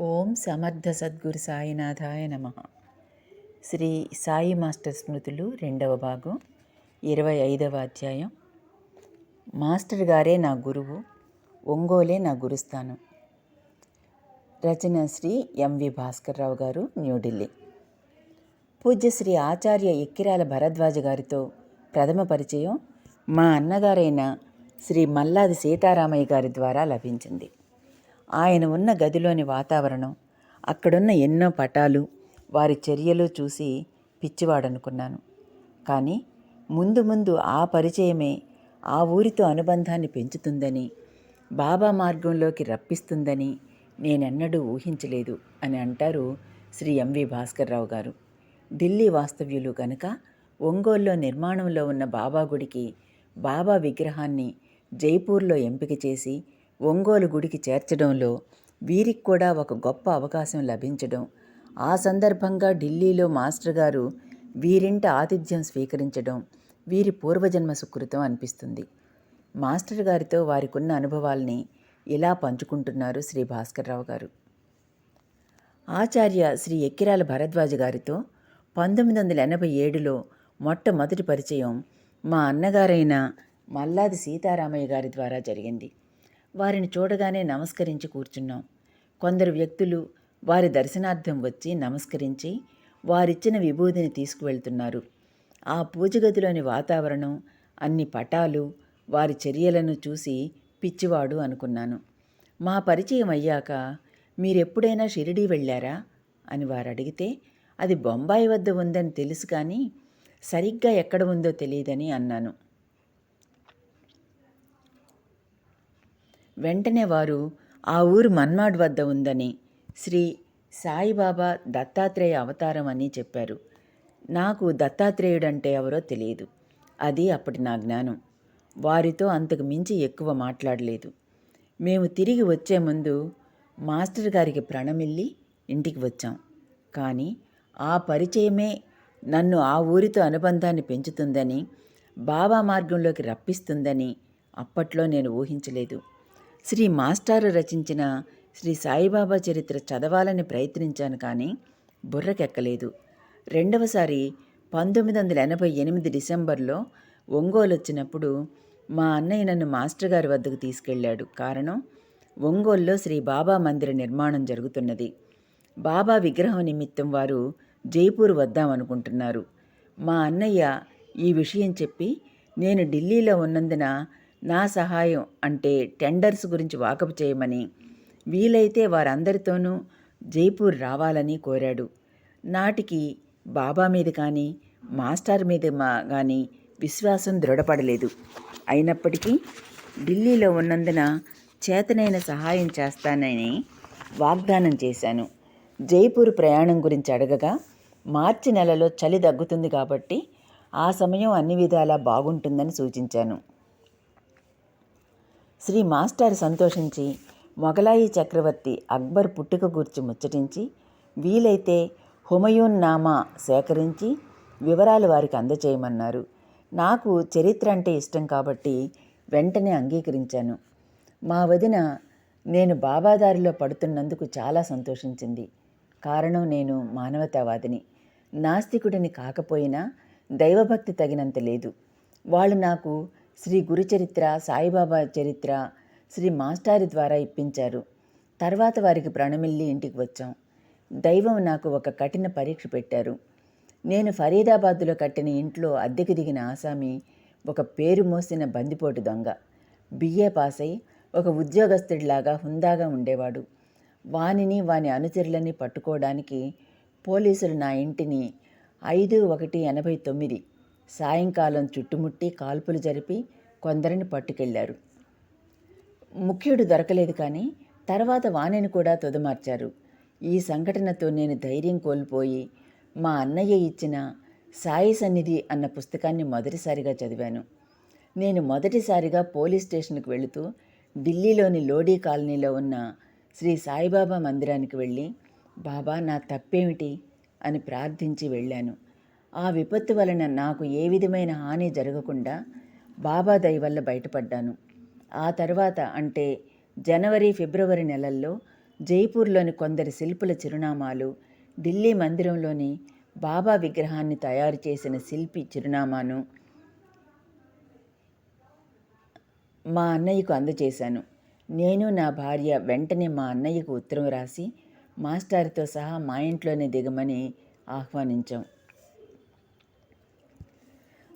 ఓం సమర్థ సద్గురు సాయినాథాయ నమ. శ్రీ సాయి మాస్టర్ స్మృతులు రెండవ భాగం ఇరవై ఐదవ అధ్యాయం. మాస్టర్ గారే నా గురువు ఒంగోలే నా గురుస్థానం. రచన శ్రీ ఎంవి భాస్కర్రావు గారు న్యూఢిల్లీ. పూజ్య శ్రీ ఆచార్య ఎక్కిరాల భరద్వాజ గారితో ప్రథమ పరిచయం మా అన్నగారైన శ్రీ మల్లాది సీతారామయ్య గారి ద్వారా లభించింది. ఆయన ఉన్న గదిలోని వాతావరణం అక్కడున్న ఎన్నో పటాలు వారి చర్యలు చూసి పిచ్చివాడనుకున్నాను. కానీ ముందు ముందు ఆ పరిచయమే ఆ ఊరితో అనుబంధాన్ని పెంచుతుందని బాబా మార్గంలోకి రప్పిస్తుందని నేనెన్నడూ ఊహించలేదు అని అంటారు శ్రీ ఎంవి భాస్కర్రావు గారు. ఢిల్లీ వాస్తవ్యులు కనుక ఒంగోల్లో నిర్మాణంలో ఉన్న బాబా గుడికి బాబా విగ్రహాన్ని జైపూర్లో ఎంపిక చేసి ఒంగోలు గుడికి చేర్చడంలో వీరికి కూడా ఒక గొప్ప అవకాశం లభించడం. ఆ సందర్భంగా ఢిల్లీలో మాస్టర్ గారు వీరింట ఆతిథ్యం స్వీకరించడం వీరి పూర్వజన్మ సుకృతం అనిపిస్తుంది. మాస్టర్ గారితో వారికున్న అనుభవాల్ని ఇలా పంచుకుంటున్నారు శ్రీ భాస్కర్రావు గారు? ఆచార్య శ్రీ ఎక్కిరాల భరద్వాజ గారితో పంతొమ్మిది వందల ఎనభై ఏడులో మొట్టమొదటి పరిచయం మా అన్నగారైన మల్లాది సీతారామయ్య గారి ద్వారా జరిగింది. వారిని చూడగానే నమస్కరించి కూర్చున్నాం. కొందరు వ్యక్తులు వారి దర్శనార్థం వచ్చి నమస్కరించి వారిచ్చిన విభూతిని తీసుకువెళ్తున్నారు. ఆ పూజగదిలోని వాతావరణం అన్ని పటాలు వారి చర్యలను చూసి పిచ్చివాడు అనుకున్నాను. మా పరిచయం అయ్యాక మీరెప్పుడైనా షిరిడీ వెళ్ళారా? అని వారు అడిగితే అది బొంబాయి వద్ద ఉందని తెలుసు కానీ సరిగ్గా ఎక్కడ ఉందో తెలియదని అన్నాను. వెంటనే వారు ఆ ఊరు మన్మాడ్ వద్ద ఉందని శ్రీ సాయిబాబా దత్తాత్రేయ అవతారం అని చెప్పారు. నాకు దత్తాత్రేయుడంటే ఎవరో తెలియదు. అది అప్పటి నా జ్ఞానం. వారితో అంతకు మించి ఎక్కువ మాట్లాడలేదు. మేము తిరిగి వచ్చే ముందు మాస్టర్ గారికి ప్రణమిల్లి ఇంటికి వచ్చాం. కానీ ఆ పరిచయమే నన్ను ఆ ఊరితో అనుబంధాన్ని పెంచుతుందని బాబా మార్గంలోకి రప్పిస్తుందని అప్పట్లో నేను ఊహించలేదు. శ్రీ మాస్టారు రచించిన శ్రీ సాయిబాబా చరిత్ర చదవాలని ప్రయత్నించాను కానీ బుర్రకెక్కలేదు. రెండవసారి పంతొమ్మిది వందల ఎనభై ఎనిమిది డిసెంబర్లో ఒంగోలు వచ్చినప్పుడు మా అన్నయ్య నన్ను మాస్టర్ గారి వద్దకు తీసుకెళ్ళాడు కారణం ఒంగోలులో శ్రీ బాబా మందిర నిర్మాణం జరుగుతున్నది. బాబా విగ్రహం నిమిత్తం వారు జైపూర్ వద్దామనుకుంటున్నారు మా అన్నయ్య ఈ విషయం చెప్పి నేను ఢిల్లీలో ఉన్నందున నా సహాయం అంటే టెండర్స్ గురించి వాకపు చేయమని వీలైతే వారందరితోనూ జైపూర్ రావాలని కోరాడు. నాటికి బాబా మీద కానీ మాస్టర్ మీద కానీ విశ్వాసం దృఢపడలేదు. అయినప్పటికీ ఢిల్లీలో ఉన్నందున చేతనైన సహాయం చేస్తానని వాగ్దానం చేశాను. జైపూర్ ప్రయాణం గురించి అడగగా మార్చి నెలలో చలి తగ్గుతుంది కాబట్టి ఆ సమయం అన్ని విధాలా బాగుంటుందని సూచించాను. శ్రీ మాస్టర్ సంతోషించి మొఘలాయి చక్రవర్తి అక్బర్ పుట్టుక గూర్చి ముచ్చటించి వీలైతే హుమయూన్ నామా సేకరించి వివరాలు వారికి అందచేయమన్నారు. నాకు చరిత్ర అంటే ఇష్టం కాబట్టి వెంటనే అంగీకరించాను. మా వదిన నేను బాబాదారిలో పడుతున్నందుకు చాలా సంతోషించింది. కారణం నేను మానవతావాదిని. నాస్తికుడిని కాకపోయినా దైవభక్తి తగినంత లేదు. వాళ్ళు నాకు శ్రీ గురు చరిత్ర సాయిబాబా చరిత్ర శ్రీ మాస్టారి ద్వారా ఇప్పించారు. తర్వాత వారికి ప్రణమిల్లి ఇంటికి వచ్చాం. దైవం నాకు ఒక కఠిన పరీక్ష పెట్టారు. నేను ఫరీదాబాద్లో కట్టిన ఇంట్లో అద్దెకు దిగిన ఆసామి ఒక పేరు మోసిన బందిపోటు దొంగ. బిఏ పాస్ అయి ఒక ఉద్యోగస్తుడిలాగా హుందాగా ఉండేవాడు. వానిని వాని అనుచరులని పట్టుకోవడానికి పోలీసులు నా ఇంటిని ఐదు ఒకటి ఎనభై తొమ్మిది సాయంకాలం చుట్టుముట్టి కాల్పులు జరిపి కొందరిని పట్టుకెళ్ళారు. ముఖ్యుడు దొరకలేదు కానీ తర్వాత వాణిని కూడా తుదమార్చారు. ఈ సంఘటనతో నేను ధైర్యం కోల్పోయి మా అన్నయ్య ఇచ్చిన సాయి సన్నిధి అన్న పుస్తకాన్ని మొదటిసారిగా చదివాను. నేను మొదటిసారిగా పోలీస్ స్టేషన్కి వెళుతూ ఢిల్లీలోని లోడీ కాలనీలో ఉన్న శ్రీ సాయిబాబా మందిరానికి వెళ్ళి బాబా నా తప్పేమిటి? అని ప్రార్థించి వెళ్ళాను. ఆ విపత్తు వలన నాకు ఏ విధమైన హాని జరగకుండా బాబా దయ వల్ల బయటపడ్డాను. ఆ తర్వాత అంటే జనవరి ఫిబ్రవరి నెలల్లో జైపూర్లోని కొందరి శిల్పుల చిరునామాలు ఢిల్లీ మందిరంలోని బాబా విగ్రహాన్ని తయారు చేసిన శిల్పి చిరునామాను మా అన్నయ్యకు అందజేశాను. నేను నా భార్య వెంటనే మా అన్నయ్యకు ఉత్తరం రాసి మాస్టారుతో సహా మా ఇంట్లోనే దిగమని ఆహ్వానించాం.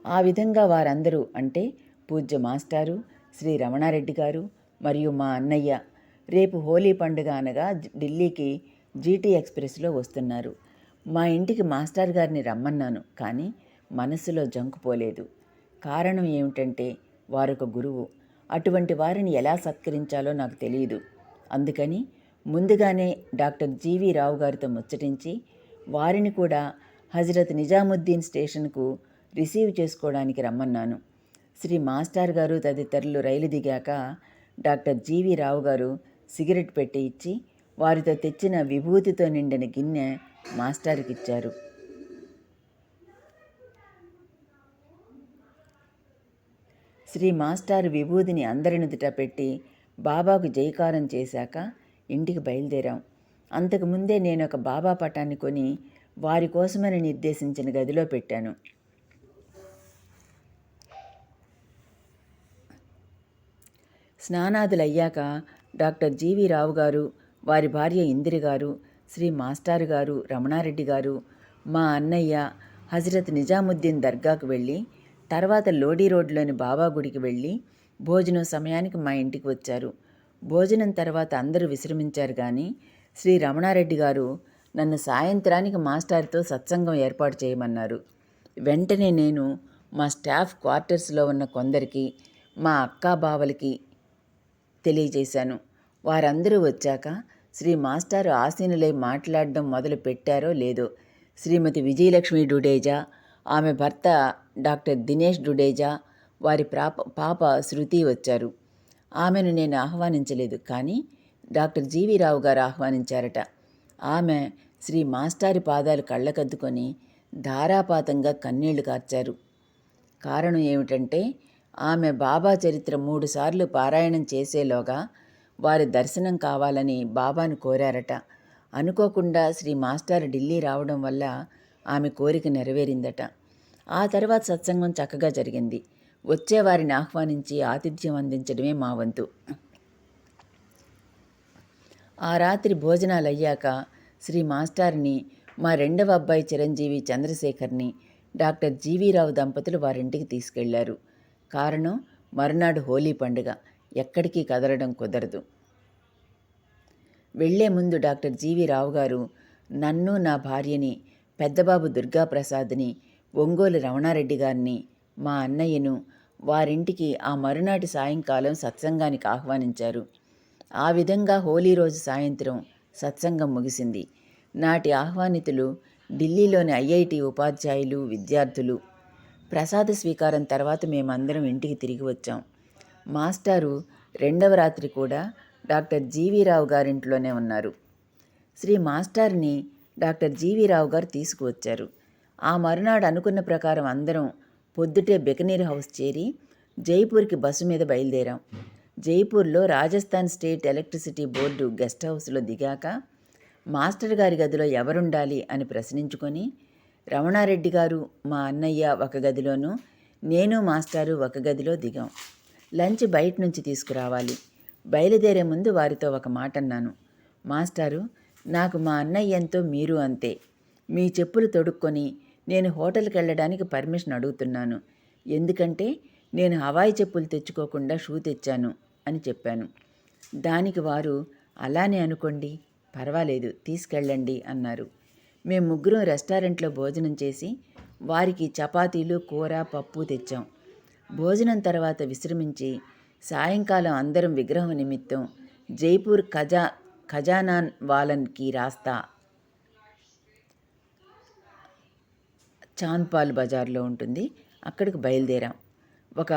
ఆ విధంగా వారందరూ అంటే పూజ్య మాస్టారు శ్రీ రమణారెడ్డి గారు మరియు మా అన్నయ్య రేపు హోలీ పండుగ అనగా ఢిల్లీకి జీటీ ఎక్స్ప్రెస్లో వస్తున్నారు. మా ఇంటికి మాస్టర్ గారిని రమ్మన్నాను కానీ మనసులో జంకుపోలేదు కారణం ఏమిటంటే వారొక గురువు. అటువంటి వారిని ఎలా సత్కరించాలో నాకు తెలియదు. అందుకని ముందుగానే డాక్టర్ జీవి రావు గారితో ముచ్చటించి వారిని కూడా హజరత్ నిజాముద్దీన్ స్టేషన్కు రిసీవ్ చేసుకోవడానికి రమ్మన్నాను. శ్రీ మాస్టర్ గారు తదితరులు రైలు దిగాక డాక్టర్ జీవి రావు గారు సిగరెట్ పెట్టి ఇచ్చి వారితో తెచ్చిన విభూతితో నిండిన గిన్నె మాస్టర్కి ఇచ్చారు శ్రీ మాస్టారు విభూదిని అందరినుదుట పెట్టి బాబాకు జైకారం చేశాక ఇంటికి బయలుదేరాం. అంతకుముందే నేను ఒక బాబా పటాన్ని కొని వారి కోసమని నిర్దేశించిన గదిలో పెట్టాను. స్నానాదులు అయ్యాక డాక్టర్ జీవి రావు గారు వారి భార్య ఇందిరి గారు శ్రీ మాస్టారు గారు రమణారెడ్డి గారు మా అన్నయ్య హజరత్ నిజాముద్దీన్ దర్గాకు వెళ్ళి తర్వాత లోడీ రోడ్లోని బాబా గుడికి వెళ్ళి భోజనం సమయానికి మా ఇంటికి వచ్చారు. భోజనం తర్వాత అందరూ విశ్రమించారు కానీ శ్రీ రమణారెడ్డి గారు నన్ను సాయంత్రానికి మాస్టార్తో సత్సంగం ఏర్పాటు చేయమన్నారు. వెంటనే నేను మా స్టాఫ్ క్వార్టర్స్లో ఉన్న కొందరికి మా అక్కా బావలకి తెలియజేశాను. వారందరూ వచ్చాక శ్రీ మాస్టారు ఆసీనులై మాట్లాడడం మొదలు పెట్టారో లేదో శ్రీమతి విజయలక్ష్మి డుడేజా ఆమె భర్త డాక్టర్ దినేష్ డుడేజా వారి ప్రాప పాప శృతి వచ్చారు. ఆమెను నేను ఆహ్వానించలేదు కానీ డాక్టర్ జీవీరావు గారు ఆహ్వానించారట. ఆమె శ్రీ మాస్టారి పాదాలు కళ్ళకద్దుకొని ధారాపాతంగా కన్నీళ్ళు కార్చారు. కారణం ఏమిటంటే ఆమె బాబా చరిత్ర మూడుసార్లు పారాయణం చేసేలోగా వారి దర్శనం కావాలని బాబాను కోరారట. అనుకోకుండా శ్రీ మాస్టర్ ఢిల్లీ రావడం వల్ల ఆమె కోరిక నెరవేరిందట. ఆ తర్వాత సత్సంగం చక్కగా జరిగింది. వచ్చేవారిని ఆహ్వానించి ఆతిథ్యం అందించడమే మా వంతు. ఆ రాత్రి భోజనాలు అయ్యాక శ్రీ మాస్టార్ని మా రెండవ అబ్బాయి చిరంజీవి చంద్రశేఖర్ని డాక్టర్ జీవీరావు దంపతులు వారింటికి తీసుకెళ్ళారు. కారణం మరునాడు హోలీ పండుగ. ఎక్కడికి కదలడం కుదరదు. వెళ్ళే ముందు డాక్టర్ జీవి రావు గారు నన్ను నా భార్యని పెద్దబాబు దుర్గాప్రసాద్ని ఒంగోలు రమణారెడ్డి గారిని మా అన్నయ్యను వారింటికి ఆ మరునాటి సాయంకాలం సత్సంగానికి ఆహ్వానించారు. ఆ విధంగా హోలీ రోజు సాయంత్రం సత్సంగం ముగిసింది. నాటి ఆహ్వానితులు ఢిల్లీలోని ఐఐటి ఉపాధ్యాయులు విద్యార్థులు ప్రసాద స్వీకారం తర్వాత మేమందరం ఇంటికి తిరిగి వచ్చాం. మాస్టారు రెండవ రాత్రి కూడా డాక్టర్ జీవీరావు గారింట్లోనే ఉన్నారు. శ్రీ మాస్టార్ని డాక్టర్ జీవీరావు గారు తీసుకువచ్చారు. ఆ మరునాడు అనుకున్న ప్రకారం అందరం పొద్దుటే బెకనీర్ హౌస్ చేరి జైపూర్కి బస్సు మీద బయలుదేరాం. జైపూర్లో Rajasthan state electricity board guest హౌస్లో దిగాక మాస్టర్ గారి గదిలో ఎవరుండాలి అని ప్రశ్నించుకొని రమణారెడ్డి గారు మా అన్నయ్య ఒక గదిలోనూ నేను మాస్టారు ఒక గదిలో దిగాం. లంచ్ బయట నుంచి తీసుకురావాలి. బయలుదేరే ముందు వారితో ఒక మాట అన్నాను మాస్టారు నాకు మా అన్నయ్య ఎంతో మీరు అంతే. మీ చెప్పులు తొడుక్కొని నేను హోటల్కి వెళ్ళడానికి పర్మిషన్ అడుగుతున్నాను. ఎందుకంటే నేను హవాయి చెప్పులు తెచ్చుకోకుండా షూ తెచ్చాను అని చెప్పాను. దానికి వారు అలానే అనుకోండి పర్వాలేదు తీసుకెళ్ళండి అన్నారు. మేము ముగ్గురం రెస్టారెంట్లో భోజనం చేసి వారికి చపాతీలు కూర పప్పు తెచ్చాం. భోజనం తర్వాత విశ్రమించి సాయంకాలం అందరం విగ్రహం నిమిత్తం జైపూర్ ఖజా ఖజానాన్ వాలన్కి రాస్తా. చాంద్పాల్ బజార్లో ఉంటుంది. అక్కడికి బయలుదేరాం. ఒక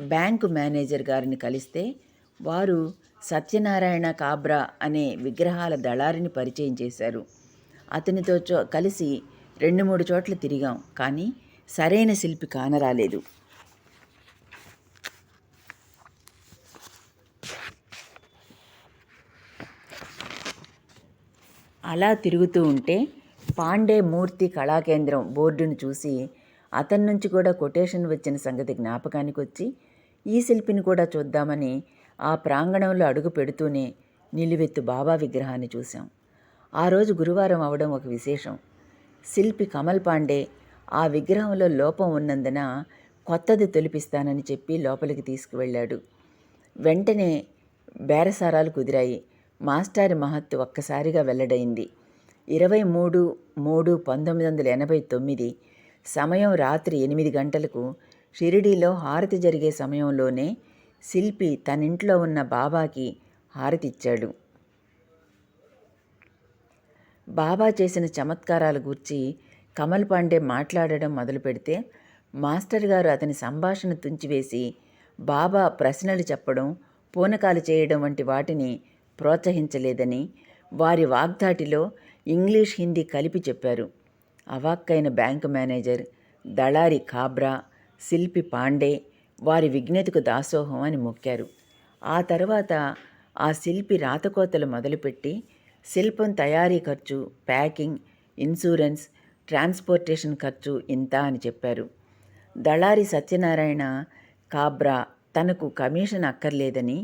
బ్యాంకు మేనేజర్ గారిని కలిస్తే వారు సత్యనారాయణ కాబ్రా అనే విగ్రహాల దళారిని పరిచయం చేశారు. అతనితో చో కలిసి రెండు మూడు చోట్ల తిరిగాం. కానీ సరైన శిల్పి కానరాలేదు. అలా తిరుగుతూ ఉంటే పాండే మూర్తి కళాకేంద్రం బోర్డును చూసి అతని నుంచి కూడా కొటేషన్ వచ్చిన సంగతి జ్ఞాపకానికి వచ్చి ఈ శిల్పిని కూడా చూద్దామని ఆ ప్రాంగణంలో అడుగు పెడుతూనే నిలువెత్తు బాబా విగ్రహాన్ని చూశాం. ఆ రోజు గురువారం అవడం ఒక విశేషం. శిల్పి కమల్ పాండే ఆ విగ్రహంలో లోపం ఉన్నందున కొత్తది తొలిపిస్తానని చెప్పి లోపలికి తీసుకువెళ్ళాడు. వెంటనే బేరసారాలు కుదిరాయి. మాస్టారి మహత్తు ఒక్కసారిగా వెల్లడైంది. ఇరవై మూడు మూడు పంతొమ్మిది వందల ఎనభై తొమ్మిది సమయం రాత్రి ఎనిమిది గంటలకు షిరిడీలో హారతి జరిగే సమయంలోనే శిల్పి తన ఇంట్లో ఉన్న బాబాకి హారతి ఇచ్చాడు బాబా చేసిన చమత్కారాల గూర్చి కమల్ పాండే మాట్లాడడం మొదలు పెడితే మాస్టర్ గారు అతని సంభాషణ తుంచివేసి బాబా ప్రశ్నలు చెప్పడం పూనకాలు చేయడం వంటి వాటిని ప్రోత్సహించలేదని వారి వాగ్దాటిలో ఇంగ్లీష్ హిందీ కలిపి చెప్పారు. అవాక్కైన బ్యాంకు మేనేజర్ దళారి కాబ్రా శిల్పి పాండే వారి విజ్ఞతకు దాసోహం అని మొక్కారు. ఆ తర్వాత ఆ శిల్పి రాతకోతలు మొదలుపెట్టి శిల్పం తయారీ ఖర్చు ప్యాకింగ్ ఇన్సూరెన్స్ ట్రాన్స్పోర్టేషన్ ఖర్చు ఇంత అని చెప్పారు. దళారి సత్యనారాయణ కాబ్రా తనకు కమిషన్ అక్కర్లేదని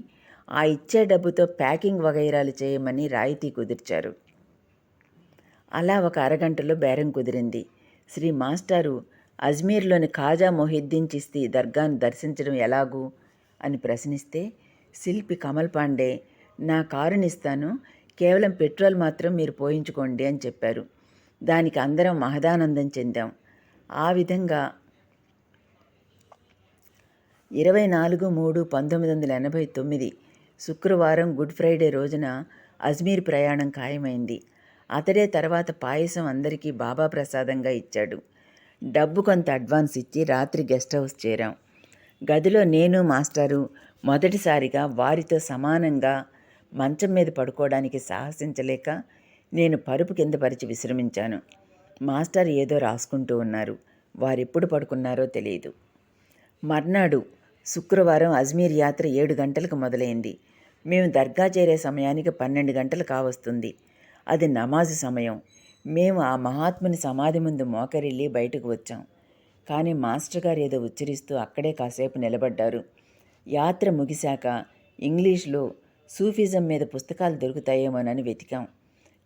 ఆ ఇచ్చే డబ్బుతో ప్యాకింగ్ వగైరాలు చేయమని రాయితీ కుదిర్చారు. అలా ఒక అరగంటలో బేరం కుదిరింది. శ్రీ మాస్టారు అజ్మీర్లోని ఖాజా మొహిద్దీన్ చిస్తీ దర్గాను దర్శించడం ఎలాగూ అని ప్రశ్నిస్తే శిల్పి కమల్ పాండే నా కారునిస్తాను కేవలం పెట్రోల్ మాత్రం మీరు పోయించుకోండి అని చెప్పారు. దానికి అందరం మహదానందం చెందాం. ఆ విధంగా ఇరవై నాలుగు మూడు పంతొమ్మిది వందల ఎనభై తొమ్మిది శుక్రవారం గుడ్ ఫ్రైడే రోజున అజ్మీర్ ప్రయాణం ఖాయమైంది. అతడే తర్వాత పాయసం అందరికీ బాబా ప్రసాదంగా ఇచ్చాడు. డబ్బు కొంత అడ్వాన్స్ ఇచ్చి రాత్రి గెస్ట్ హౌస్ చేరాం. గదిలో నేను మాస్టారు మొదటిసారిగా వారితో సమానంగా మంచం మీద పడుకోవడానికి సాహసించలేక నేను పరుపు కింద పరిచి విశ్రమించాను. మాస్టర్ ఏదో రాసుకుంటూ ఉన్నారు. వారెప్పుడు పడుకున్నారో తెలియదు. మర్నాడు శుక్రవారం అజ్మీర్ యాత్ర ఏడు గంటలకు మొదలైంది. మేము దర్గా చేరే సమయానికి పన్నెండు గంటలు కావస్తుంది. అది నమాజు సమయం. మేము ఆ మహాత్ముని సమాధి ముందు మోకరిల్లి బయటకు వచ్చాం. కానీ మాస్టర్ గారు ఏదో ఉచ్చరిస్తూ అక్కడే కాసేపు నిలబడ్డారు. యాత్ర ముగిశాక ఇంగ్లీష్లో సూఫిజం మీద పుస్తకాలు దొరుకుతాయేమోనని వెతికాం.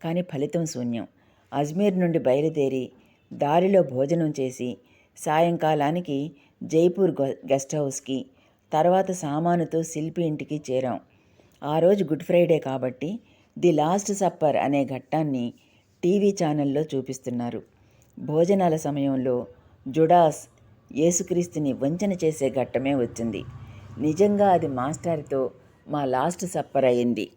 కానీ ఫలితం శూన్యం. అజ్మీర్ నుండి బయలుదేరి దారిలో భోజనం చేసి సాయంకాలానికి జైపూర్ గెస్ట్ హౌస్కి తర్వాత సామానుతో శిల్పి ఇంటికి చేరాం. ఆ రోజు గుడ్ ఫ్రైడే కాబట్టి ది లాస్ట్ సప్పర్ అనే ఘట్టాన్ని టీవీ ఛానల్లో చూపిస్తున్నారు. భోజనాల సమయంలో జుడాస్ యేసుక్రీస్తుని వంచన చేసే ఘట్టమే వచ్చింది. నిజంగా అది మాస్టర్తో మా లాస్ట్ సప్పర్ అయింది.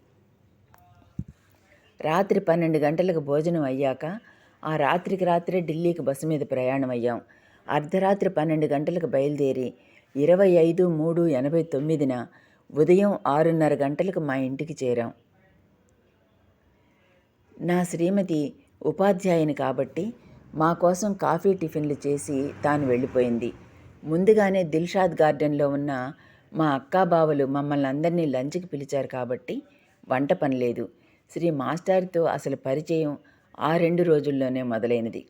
రాత్రి పన్నెండు గంటలకు భోజనం అయ్యాక ఆ రాత్రికి రాత్రే ఢిల్లీకి బస్సు మీద ప్రయాణం అయ్యాం. అర్ధరాత్రి పన్నెండు గంటలకు బయలుదేరి ఇరవై ఐదు మూడు ఎనభై తొమ్మిదిన ఉదయం ఆరున్నర గంటలకు మా ఇంటికి చేరాం. నా శ్రీమతి ఉపాధ్యాయుని కాబట్టి మా కోసం కాఫీ టిఫిన్లు చేసి తాను వెళ్ళిపోయింది. ముందుగానే దిల్షాద్ గార్డెన్లో ఉన్న మా అక్కాబావలు మమ్మల్ని అందరినీ లంచ్కి పిలిచారు కాబట్టి వంట పని లేదు. శ్రీ మాస్టార్తో అసలు పరిచయం ఆ రెండు రోజుల్లోనే మొదలైనది.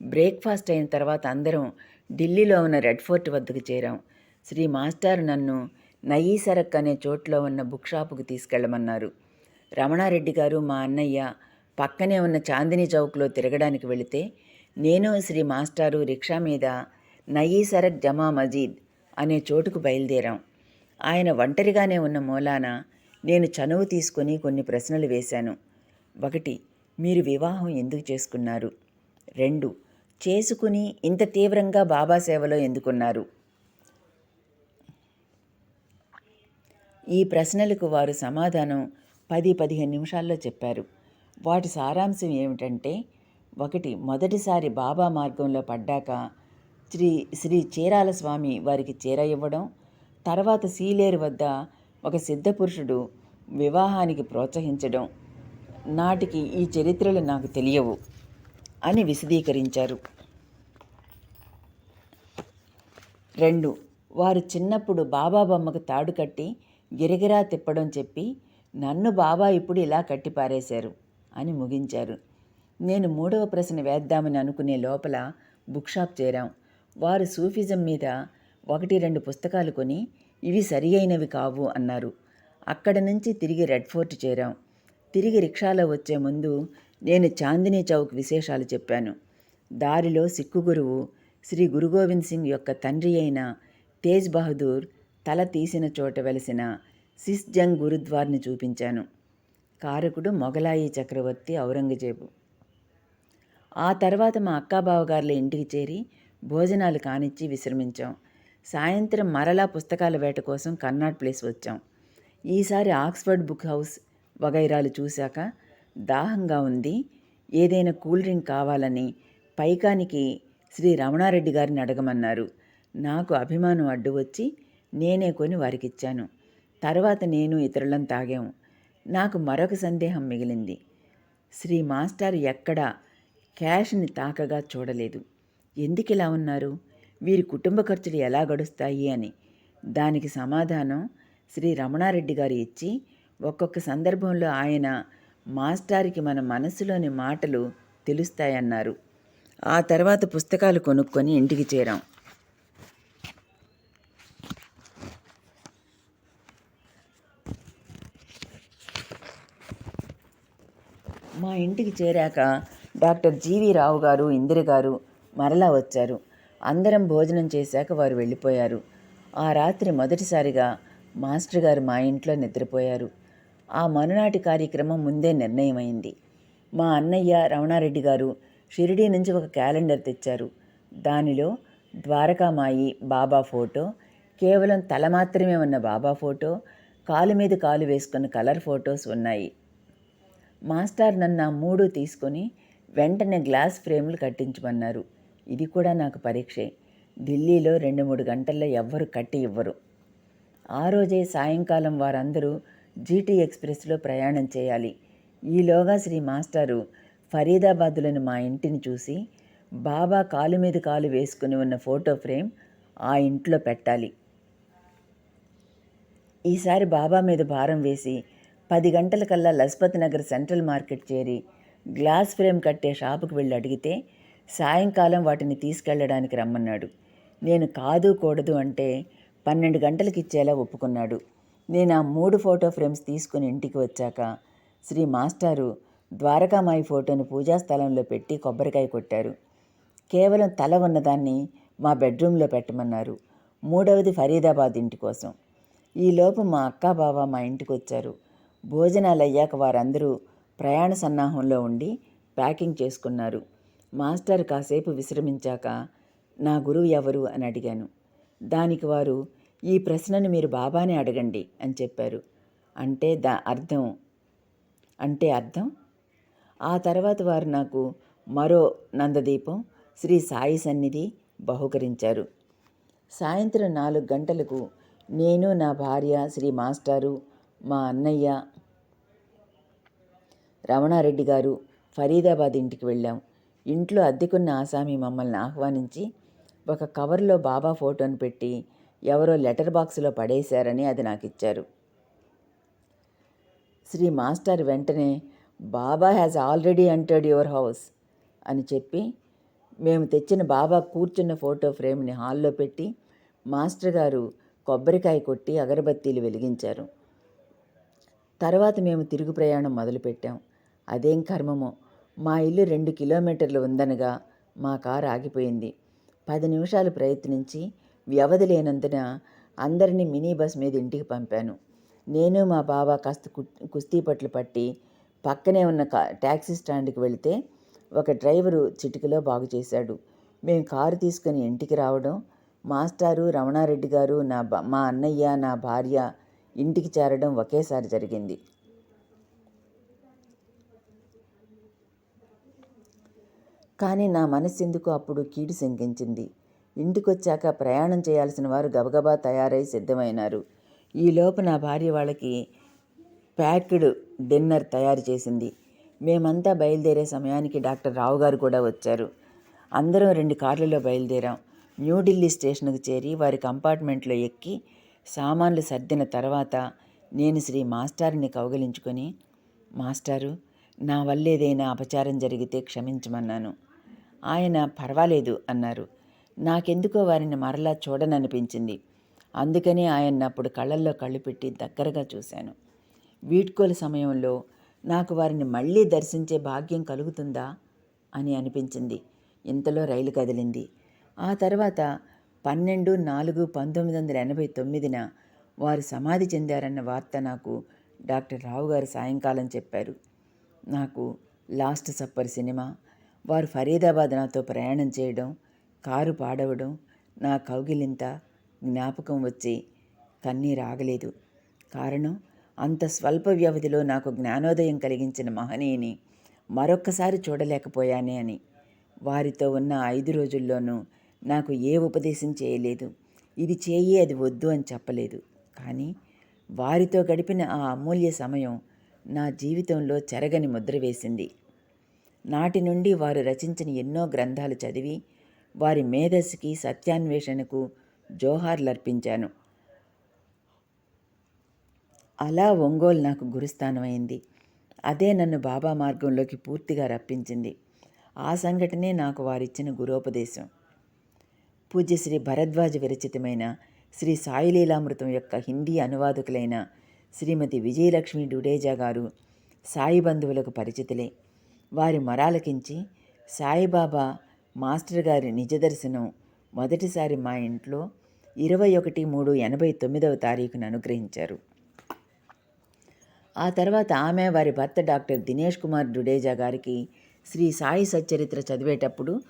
బ్రేక్ఫాస్ట్ అయిన తర్వాత అందరం ఢిల్లీలో ఉన్న రెడ్ ఫోర్ట్ వద్దకు చేరాం. శ్రీ మాస్టారు నన్ను నయీ సరక్ అనే చోట్లో ఉన్న బుక్ షాపుకు తీసుకెళ్ళమన్నారు. రమణారెడ్డి గారు మా అన్నయ్య పక్కనే ఉన్న చాందిని చౌక్లో తిరగడానికి వెళితే నేను శ్రీ మాస్టారు రిక్షా మీద నయీ సరక్ జమా మజీద్ అనే చోటుకు బయలుదేరాం. ఆయన ఒంటరిగానే ఉన్న మూలాన నేను చనువు తీసుకొని కొన్ని ప్రశ్నలు వేశాను. ఒకటి మీరు వివాహం ఎందుకు చేసుకున్నారు? రెండు చేసుకుని ఇంత తీవ్రంగా బాబా సేవలో ఎందుకున్నారు? ఈ ప్రశ్నలకు వారు సమాధానం పది పదిహేను నిమిషాల్లో చెప్పారు. వాటి సారాంశం ఏమిటంటే ఒకటి మొదటిసారి బాబా మార్గంలో పడ్డాక శ్రీ శ్రీ చీరాల స్వామి వారికి చీర ఇవ్వడం తర్వాత సీలేరు వద్ద ఒక సిద్ధపురుషుడు వివాహానికి ప్రోత్సహించడం నాటికి ఈ చరిత్రలు నాకు తెలియవు అని విశదీకరించారు. రెండు వారు చిన్నప్పుడు బాబా బొమ్మకు తాడు కట్టి గిరగిరా తిప్పడం చెప్పి నన్ను బాబా ఇప్పుడు ఇలా కట్టిపారేశారు అని ముగించారు. నేను మూడవ ప్రశ్న వేద్దామని అనుకునే లోపల బుక్ షాప్ చేరాం. వారు సూఫిజం మీద ఒకటి రెండు పుస్తకాలు కొని ఇవి సరి అయినవి కావు అన్నారు. అక్కడ నుంచి తిరిగి రెడ్ ఫోర్ట్ చేరాం. తిరిగి రిక్షాలో వచ్చే ముందు నేను చాందినీ చౌక్ విశేషాలు చెప్పాను. దారిలో సిక్కు గురువు శ్రీ గురు గోవింద్ సింగ్ యొక్క తండ్రి అయిన తేజ్ బహదూర్ తల తీసిన చోట వెలిసిన సిస్ జంగ్ గురుద్వార్ని చూపించాను. కారకుడు మొఘలాయి చక్రవర్తి ఔరంగజేబు. ఆ తర్వాత మా అక్కాబావగారుల ఇంటికి చేరి భోజనాలు కానిచ్చి విశ్రమించాం. సాయంత్రం మరలా పుస్తకాల వేట కోసం కన్నాడ్ ప్లేస్ వచ్చాం. ఈసారి ఆక్స్ఫర్డ్ బుక్ హౌస్ వగైరాలు చూశాక దాహంగా ఉంది. ఏదైనా కూల్ డ్రింక్ కావాలని పైకానికి శ్రీ రమణారెడ్డి గారిని అడగమన్నారు. నాకు అభిమానం అడ్డు వచ్చి నేనే కొని వారికిచ్చాను. తర్వాత నేను ఇతరులను తాగాము నాకు మరొక సందేహం మిగిలింది. శ్రీ మాస్టర్ ఎక్కడా క్యాష్ని తాకగా చూడలేదు. ఎందుకు ఇలా ఉన్నారు? వీరి కుటుంబ ఖర్చులు ఎలా గడుస్తాయి అని. దానికి సమాధానం శ్రీ రమణారెడ్డి గారు ఇచ్చి ఒక్కొక్క సందర్భంలో ఆయన మాస్టారికి మన మనసులోని మాటలు తెలుస్తాయన్నారు. ఆ తర్వాత పుస్తకాలు కొనుక్కొని ఇంటికి చేరాం. మా ఇంటికి చేరాక డాక్టర్ జీవి రావు గారు ఇందిర గారు మరలా వచ్చారు. అందరం భోజనం చేశాక వారు వెళ్ళిపోయారు. ఆ రాత్రి మొదటిసారిగా మాస్టర్ గారు మా ఇంట్లో నిద్రపోయారు. ఆ మరునాటి కార్యక్రమం ముందే నిర్ణయమైంది. మా అన్నయ్య రమణారెడ్డి గారు షిరిడీ నుంచి ఒక క్యాలెండర్ తెచ్చారు. దానిలో ద్వారకామాయి బాబా ఫోటో కేవలం తల మాత్రమే ఉన్న బాబా ఫోటో కాలు మీద కాలు వేసుకున్న కలర్ ఫోటోస్ ఉన్నాయి. మాస్టర్ నన్ను ఆ మూడు తీసుకొని వెంటనే గ్లాస్ ఫ్రేములు కట్టించమన్నారు. ఇది కూడా నాకు పరీక్షే. ఢిల్లీలో రెండు మూడు గంటల్లో ఎవ్వరు కట్టి ఇవ్వరు. ఆ రోజే సాయంకాలం వారందరూ జీటీ ఎక్స్ప్రెస్లో ప్రయాణం చేయాలి. ఈలోగా శ్రీ మాస్టారు ఫరీదాబాదులను మా ఇంటిని చూసి బాబా కాలు మీద కాలు వేసుకుని ఉన్న ఫోటో ఫ్రేమ్ ఆ ఇంట్లో పెట్టాలి. ఈసారి బాబా మీద భారం వేసి పది గంటలకల్లా లజపతి నగర్ సెంట్రల్ మార్కెట్ చేరి గ్లాస్ ఫ్రేమ్ కట్టే షాపుకి వెళ్ళి అడిగితే సాయంకాలం వాటిని తీసుకెళ్ళడానికి రమ్మన్నాడు. నేను కాదు కూడదు అంటే పన్నెండు గంటలకి ఇచ్చేలా ఒప్పుకున్నాడు. నేను ఆ మూడు ఫోటో ఫ్రేమ్స్ తీసుకుని ఇంటికి వచ్చాక శ్రీ మాస్టారు ద్వారకామాయి ఫోటోను పూజా స్థలంలో పెట్టి కొబ్బరికాయ కొట్టారు. కేవలం తల ఉన్నదాన్ని మా బెడ్రూమ్లో పెట్టమన్నారు. మూడవది ఫరీదాబాద్ ఇంటి కోసం. ఈలోపు మా అక్క బావ మా ఇంటికి వచ్చారు. భోజనాలు అయ్యాక వారందరూ ప్రయాణ సన్నాహంలో ఉండి ప్యాకింగ్ చేసుకున్నారు. మాస్టర్ కాసేపు విశ్రమించాక నా గురువు ఎవరు అని అడిగాను. దానికి వారు ఈ ప్రశ్నను మీరు బాబానే అడగండి అని చెప్పారు. అంటే దా అర్థం. అంటే అర్థం? ఆ తర్వాత వారు నాకు మరో నందదీపం శ్రీ సాయి సన్నిధి బహుకరించారు. సాయంత్రం నాలుగు గంటలకు నేను నా భార్య శ్రీ మాస్టారు మా అన్నయ్య రమణారెడ్డి గారు ఫరీదాబాద్ ఇంటికి వెళ్ళాం. ఇంట్లో అద్దెకున్న ఆసామి మమ్మల్ని ఆహ్వానించి ఒక కవర్లో బాబా ఫోటోను పెట్టి ఎవరో లెటర్ బాక్స్లో పడేశారని అది నాకు ఇచ్చారు శ్రీ మాస్టర్ వెంటనే Baba has already entered your house అని చెప్పి మేము తెచ్చిన బాబా కూర్చున్న ఫోటో ఫ్రేమ్ని హాల్లో పెట్టి మాస్టర్ గారు కొబ్బరికాయ కొట్టి అగరబత్తీలు వెలిగించారు. తర్వాత మేము తిరుగు ప్రయాణం మొదలుపెట్టాం. అదేం కర్మమో మా ఇల్లు రెండు కిలోమీటర్లు ఉందనగా మా కారు ఆగిపోయింది. పది నిమిషాలు ప్రయత్నించి వ్యవధి లేనందున అందరినీ మినీ బస్ మీద ఇంటికి పంపాను. నేను మా బావ కాస్త కుస్తీ పట్లు పట్టి పక్కనే ఉన్న ట్యాక్సీ స్టాండ్కి వెళితే ఒక డ్రైవరు చిటికలో బాగు చేశాడు. మేము కారు తీసుకుని ఇంటికి రావడం మాస్టారు రమణారెడ్డి గారు నా మా అన్నయ్య నా భార్య ఇంటికి చేరడం ఒకేసారి జరిగింది. కానీ నా మనస్సెందుకు అప్పుడు కీడు శంకించింది? ఇంటికొచ్చాక ప్రయాణం చేయాల్సిన వారు గబగబా తయారై సిద్ధమైనారు. ఈలోపు నా భార్య వాళ్ళకి ప్యాక్డ్ డిన్నర్ తయారు చేసింది. మేమంతా బయలుదేరే సమయానికి డాక్టర్ రావు గారు కూడా వచ్చారు. అందరం రెండు కార్లలో బయలుదేరాం. న్యూఢిల్లీ స్టేషన్కు చేరి వారి కంపార్ట్మెంట్లో ఎక్కి సామాన్లు సర్దిన తర్వాత నేను శ్రీ మాస్టారుని కౌగలించుకొని మాస్టారు నా వల్ల ఏదైనా అపచారం జరిగితే క్షమించమన్నాను. ఆయన పర్వాలేదు అన్నారు. నాకెందుకో వారిని మరలా చూడననిపించింది. అందుకనే ఆయన అప్పుడు కళ్ళల్లో కళ్ళు పెట్టి దగ్గరగా చూశాను. వీడ్కోలు సమయంలో నాకు వారిని మళ్ళీ దర్శించే భాగ్యం కలుగుతుందా అని అనిపించింది. ఇంతలో రైలు కదిలింది. ఆ తర్వాత పన్నెండు నాలుగు పంతొమ్మిది వందల ఎనభై తొమ్మిదిన వారు సమాధి చెందారన్న వార్త నాకు డాక్టర్ రావు గారు సాయంకాలం చెప్పారు. నాకు లాస్ట్ సప్పర్ సినిమా వారు ఫరీదాబాద్ నాతో ప్రయాణం చేయడం కారు పాడవడం నా కౌగిలింత జ్ఞాపకం వచ్చి కన్నీరు ఆగలేదు. కారణం అంత స్వల్ప వ్యవధిలో నాకు జ్ఞానోదయం కలిగించిన మహనీయుని మరొక్కసారి చూడలేకపోయానే అని. వారితో ఉన్న ఐదు రోజుల్లోనూ నాకు ఏ ఉపదేశం చేయలేదు. ఇది చేయి అది వద్దు అని చెప్పలేదు. కానీ వారితో గడిపిన ఆ అమూల్య సమయం నా జీవితంలో చెరగని ముద్ర వేసింది. నాటి నుండి వారు రచించిన ఎన్నో గ్రంథాలు చదివి వారి మేధస్సుకి సత్యాన్వేషణకు జోహార్లర్పించాను. అలా ఒంగోలు నాకు గురుస్థానమైంది. అదే నన్ను బాబా మార్గంలోకి పూర్తిగా రప్పించింది. ఆ సంఘటనే నాకు వారిచ్చిన గురోపదేశం. పూజ్య శ్రీ భరద్వాజ విరచితమైన శ్రీ సాయిలీలామృతం యొక్క హిందీ అనువాదకులైన శ్రీమతి విజయలక్ష్మి డుడేజా గారు సాయి బంధువులకు పరిచితులే. వారి మొరాలకించి సాయిబాబా మాస్టర్ గారి నిజదర్శనం మొదటిసారి మా ఇంట్లో ఇరవై ఒకటి మూడు ఎనభై తొమ్మిదవ తారీఖున అనుగ్రహించారు. ఆ తర్వాత ఆమె వారి భర్త డాక్టర్ దినేష్ కుమార్ డుడేజా గారికి శ్రీ సాయి సచ్చరిత్ర చదివేటప్పుడు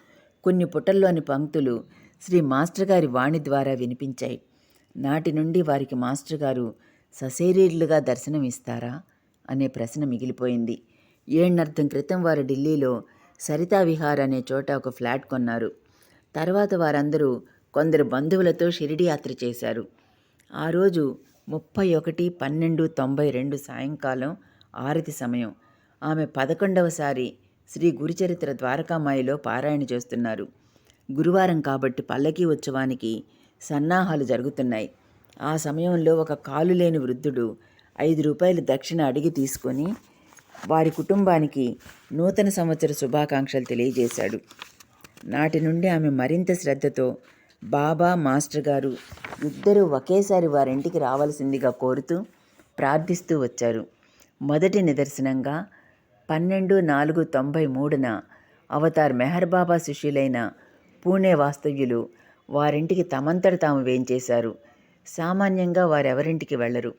కొన్ని పుటల్లోని పంక్తులు శ్రీ మాస్టర్ గారి వాణి ద్వారా వినిపించాయి. నాటి నుండి వారికి మాస్టర్ గారు సశరీరులుగా దర్శనం ఇస్తారా అనే ప్రశ్న మిగిలిపోయింది. ఏణ్ణర్థం క్రితం వారు ఢిల్లీలో సరితా విహార్ అనే చోట ఒక ఫ్లాట్ కొన్నారు. తర్వాత వారందరూ కొందరు బంధువులతో షిరిడి యాత్ర చేశారు. ఆ రోజు ముప్పై ఒకటి పన్నెండు తొంభై రెండు సాయంకాలం ఆరతి సమయం. ఆమె పదకొండవసారి శ్రీ గురుచరిత్ర ద్వారకామాయిలో పారాయణ చేస్తున్నారు. గురువారం కాబట్టి పల్లకీ ఉత్సవానికి సన్నాహాలు జరుగుతున్నాయి. ఆ సమయంలో ఒక కాలు లేని వృద్ధుడు ఐదు రూపాయలు దక్షిణ అడిగి తీసుకొని వారి కుటుంబానికి నూతన సంవత్సర శుభాకాంక్షలు తెలియజేశాడు. నాటి నుండి ఆమె మరింత శ్రద్ధతో బాబా మాస్టర్ గారు ఇద్దరూ ఒకేసారి వారింటికి రావాల్సిందిగా కోరుతూ ప్రార్థిస్తూ వచ్చారు. మొదటి నిదర్శనంగా పన్నెండు నాలుగు తొంభై మూడున అవతార్ మెహర్ బాబా శిష్యులైన పూణే వాస్తవ్యులు వారింటికి తమంతట తాము వేంచేశారు. సామాన్యంగా వారెవరింటికి వెళ్ళరు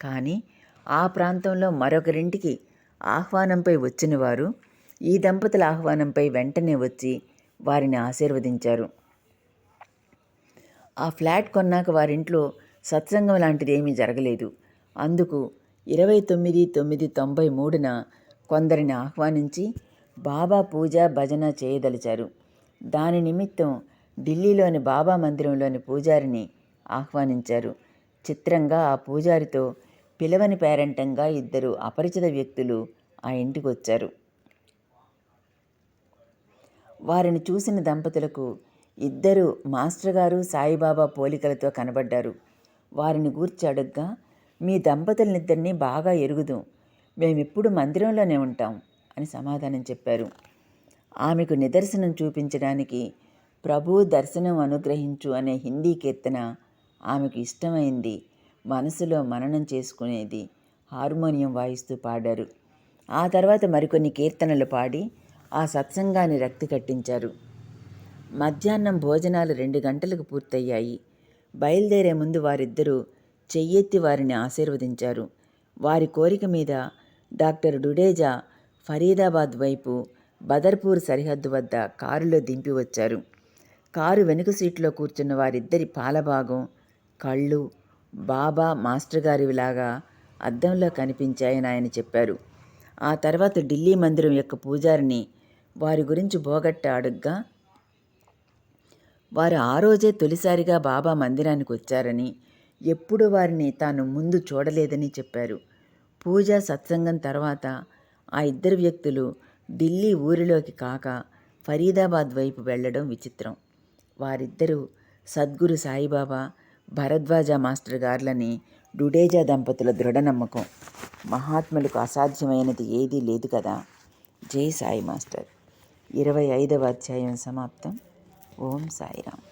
కానీ ఆ ప్రాంతంలో మరొకరింటికి ఆహ్వానంపై వచ్చిన వారు ఈ దంపతుల ఆహ్వానంపై వెంటనే వచ్చి వారిని ఆశీర్వదించారు. ఆ ఫ్లాట్ కొన్నాక వారింట్లో సత్సంగం లాంటిది ఏమీ జరగలేదు. అందుకు ఇరవై తొమ్మిది తొమ్మిది తొంభై మూడున కొందరిని ఆహ్వానించి బాబా పూజ భజన చేయదలిచారు. దాని నిమిత్తం ఢిల్లీలోని బాబా మందిరంలోని పూజారిని ఆహ్వానించారు. చిత్రంగా ఆ పూజారితో పిలవని పేరంటంగా ఇద్దరు అపరిచిత వ్యక్తులు ఆ ఇంటికి వచ్చారు వారిని చూసిన దంపతులకు ఇద్దరు మాస్టర్ గారు సాయిబాబా పోలికలతో కనబడ్డారు. వారిని గూర్చి అడుగ్గా మీ దంపతులనిద్దరినీ బాగా ఎరుగుదు. మేమెప్పుడు మందిరంలోనే ఉంటాం అని సమాధానం చెప్పారు. ఆమెకు నిదర్శనం చూపించడానికి ప్రభు దర్శనం అనుగ్రహించు అనే హిందీ కీర్తన ఆమెకు ఇష్టమైంది. మనసులో మననం చేసుకునేది హార్మోనియం వాయిస్తూ పాడారు. ఆ తర్వాత మరికొన్ని కీర్తనలు పాడి ఆ సత్సంగాన్ని రక్తి కట్టించారు. మధ్యాహ్నం భోజనాలు రెండు గంటలకు పూర్తయ్యాయి. బయలుదేరే ముందు వారిద్దరూ చెయ్యెత్తి వారిని ఆశీర్వదించారు. వారి కోరిక మీద డాక్టర్ డుడేజా ఫరీదాబాద్ వైపు బదర్పూర్ సరిహద్దు వద్ద కారులో దింపి వచ్చారు కారు వెనుక సీట్లో కూర్చున్న వారిద్దరి పాలభాగం కళ్ళు బాబా మాస్టర్ గారిలాగా అద్దంలో కనిపించాయని ఆయన చెప్పారు. ఆ తర్వాత ఢిల్లీ మందిరం యొక్క పూజారిని వారి గురించి బోగట్ట అడుగ్గా వారు ఆ రోజే తొలిసారిగా బాబా మందిరానికి వచ్చారని ఎప్పుడు వారిని తాను ముందు చూడలేదని చెప్పారు. పూజ సత్సంగం తర్వాత ఆ ఇద్దరు వ్యక్తులు ఢిల్లీ ఊరిలోకి కాక ఫరీదాబాద్ వైపు వెళ్ళడం విచిత్రం. వారిద్దరూ సద్గురు సాయిబాబా భరద్వాజ మాస్టర్ గార్లని డుడేజా దంపతుల దృఢ నమ్మకం. మహాత్ములకు అసాధ్యమైనది ఏదీ లేదు కదా? జై సాయి మాస్టర్. ఇరవై ఐదవ అధ్యాయం సమాప్తం. ఓం సాయిరామ్.